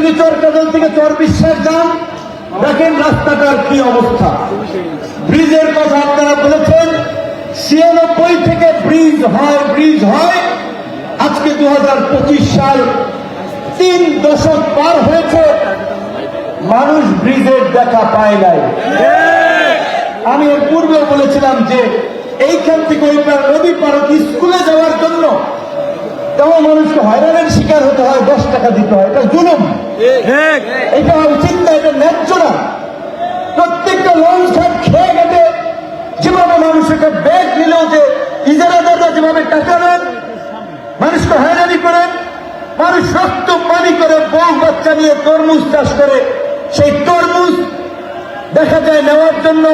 যদি চরকাজল থেকে চর বিশ্বাস যান, দেখেন রাস্তাটার কি অবস্থা। ব্রিজের কথা আপনারা বলেছেন, ছিয়ানব্বই থেকে ব্রিজ হয় ব্রিজ হয়। আজকে দু সাল তিন দশক পার হয়েছে, মানুষ ব্রিজের দেখা পায় নাই। আমি এর পূর্বেও বলেছিলাম যে, এইখান থেকে ওই নদী পার স্কুলে যাওয়ার জন্য তেমন মানুষকে হয়রানের এটা উচিত না, এটা ন্যায্য না। প্রত্যেকটা লঞ্চ খেয়ে গেছে। যেভাবে মানুষকে ব্যাগ নিলেও যে ইজারাদাররা যেভাবে টাকা নেন মানুষকে হয়রানি করেন মানুষ রক্ত পানি করে বউ বাচ্চা নিয়ে তরমুজ চাষ করে, সেই তরমুজ দেখা যায় নেওয়ার জন্য।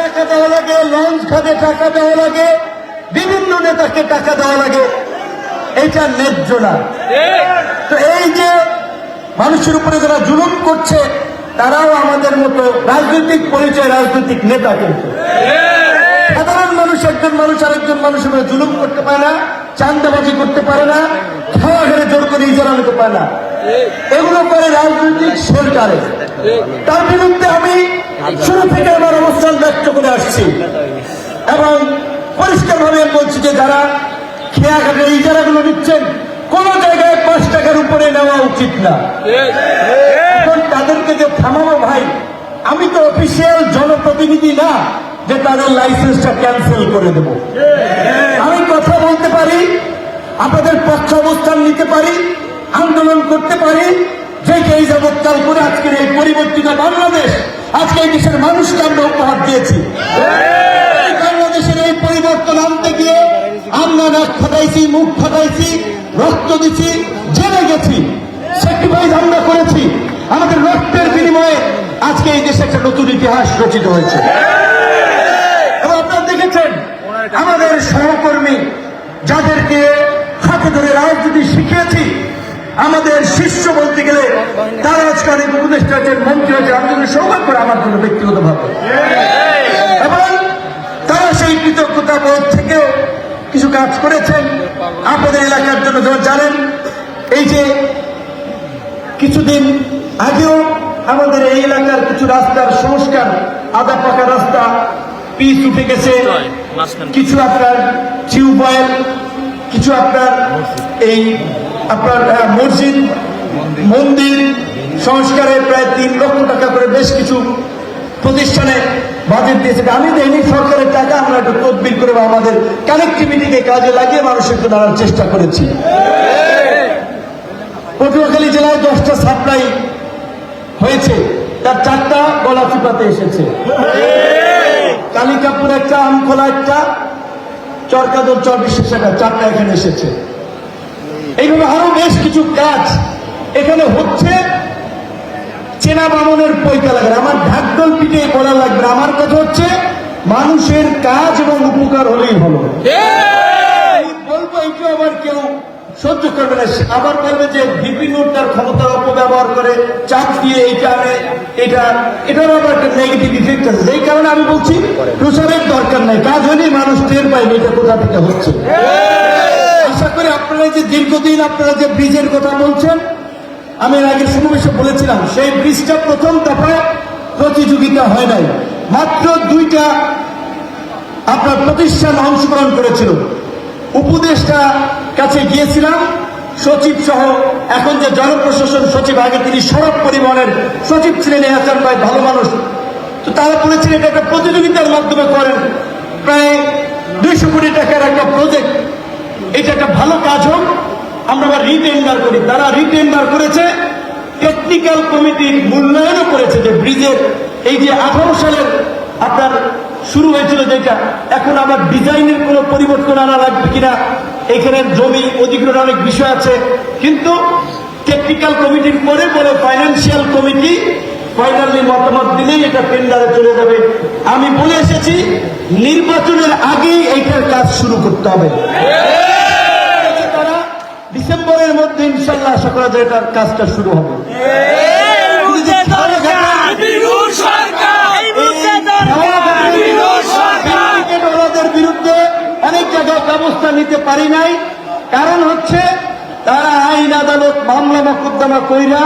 টাকা দেওয়া লাগে, লঞ্চ খাতে টাকা দেওয়া লাগে, বিভিন্ন নেতাকে টাকা দেওয়া লাগে। এটা ন্যায্য না। তো এই যে মানুষের উপরে যারা জুলুম করছে, তারাও আমাদের মতো রাজনৈতিক পরিচয়, রাজনৈতিক নেতা কিন্তু। সাধারণ মানুষ, একজন মানুষ, আরেকজন মানুষের উপরে জুলুম করতে পারে না চান্দাবাজি করতে পারে না খাওয়া ঘরে জোর করে ইজারা নিতে পারে না। এগুলো করে রাজনৈতিক সরকারে তার বিরুদ্ধে আমি শুরু থেকে আমার অবস্থান ব্যক্ত করে আসছি। এবং পরিষ্কারভাবে বলছি যে যারা খেয়া ঘাটের ইজারাগুলো নিচ্ছেন। কোন জায়গায় পাঁচ টাকার উপরে নেওয়া উচিত না। এখন তাদেরকে যে থামাবো ভাই, আমি তো অফিসিয়াল জনপ্রতিনিধি না যে তাদের লাইসেন্সটা ক্যান্সেল করে দেব। আমি কথা বলতে পারি, আপনাদের পক্ষ অবস্থান নিতে পারি, আন্দোলন করতে পারি যে এই যাবৎকাল করে আজকের এই পরিবর্তিত বাংলাদেশ, আজকে এই দেশের মানুষকে আমরা উপহার দিয়েছি। ফাটাইছি মুখ ফাটাইছি রক্ত দিছি জেনে গেছি। স্যাক্রিফাইস আমরা করেছি। আমাদের রক্তের বিনিময়ে আজকে এই দেশে একটা নতুন ইতিহাস রচিত হয়েছে। আপনারা দেখেছেন, আমাদের সহকর্মী যাদেরকে হাতে ধরে রাজনীতি শিখিয়েছি, আমাদের শিষ্য বলতে গেলে তারা আজকে অনেক উপদেষ্টা মন্ত্রী হয়েছে, আমি সৌভাগ্য করেছেন। আপনাদের এলাকার জন্য যারা জানেন। এই যে কিছুদিন আগেও আমাদের এই এলাকার কিছু রাস্তার সংস্কার আদা পাকা রাস্তা পিচ উঠে গেছে। কিছু আপনার টিউবওয়েল, কিছু আপনার এই আপনার মসজিদ, মন্দির সংস্কারে প্রায় তিন লক্ষ টাকা করে বেশ কিছু প্রতিষ্ঠানে বাজেট দিয়েছে। আমি দেয়নি সরকারের টাকা, আমরা একটু তদবির করে বা আমাদের কানেক্টিভিটিকে কাজে লাগিয়ে মানুষের একটু দাঁড়ার চেষ্টা করেছি। পটুয়াখালী জেলায় দশটা সাপ্লাই হয়েছে। তার চারটা গলাচিপাতে এসেছে। কালিকাপুর একটা, আমখোলা একটা, চরকাদর চর বিশেষ একটা, চারটা এখানে এসেছে। এইভাবে আরও বেশ কিছু কাজ এখানে হচ্ছে। বামনের পৈতা লাগে না। আমার ঢাকডোল পিঠে বলা লাগবে আমার কথা হচ্ছে মানুষের কাজ এবং উপকার হলেই হলো। বলব আবার কেউ সহ্য করবে না। আবার বলবে যে বিভিন্ন তার ক্ষমতার অপব্যবহার করে চাপ দিয়ে এইটা আনে এটা এটারও আবার একটা নেগেটিভ ইফেক্ট আছে। যেই কারণে আমি বলছি প্রচারের দরকার নাই। কাজ হলেই মানুষ টের পাইবে এটা কোথা থেকে হচ্ছে। আশা করি আপনারা যে দীর্ঘদিন আপনারা যে ব্রিজের কথা বলছেন আমি এর আগে সমাবেশে বলেছিলাম, সেই ব্রিজটা প্রথম দফায় প্রতিযোগিতা হয় নাই। মাত্র দুইটা আপনার প্রতিষ্ঠান অংশগ্রহণ করেছিল। উপদেষ্টা কাছে গিয়েছিলাম, সচিব সহ এখন যে জনপ্রশাসন সচিব, আগে তিনি সড়ক পরিবহনের সচিব ছিলেন এই হাসান ভাই ভালো মানুষ। তো তারা বলেছিলেন, এটা একটা প্রতিযোগিতার মাধ্যমে করেন। প্রায় দুইশো কোটি টাকার একটা প্রজেক্ট এটা একটা ভালো কাজ হোক আমরা আবার রিটেন্ডার করি। তারা রিটেন্ডার করেছে টেকনিক্যাল কমিটির মূল্যায়নও করেছে যে ব্রিজের এই যে আঠারো সালের আপনার শুরু হয়েছিল যেটা, এখন আবার ডিজাইনের কোনো পরিবর্তন আনা লাগবে কিনা এখানে জমি অধিগ্রহণ অনেক বিষয় আছে। কিন্তু টেকনিক্যাল কমিটির পরে পরে ফাইন্যান্সিয়াল কমিটি ফাইনালি মতামত দিলেই এটা টেন্ডারে চলে যাবে। আমি বলে এসেছি, নির্বাচনের আগেই এইটার কাজ শুরু করতে হবে। ডিসেম্বরের মধ্যে ইনশাল্লাহ আশা করা যায় এটার কাজটা শুরু হবে। বিরুদ্ধে অনেক জায়গায় ব্যবস্থা নিতে পারি নাই। কারণ হচ্ছে তারা আইন আদালত মামলা মকদ্দমা কইরা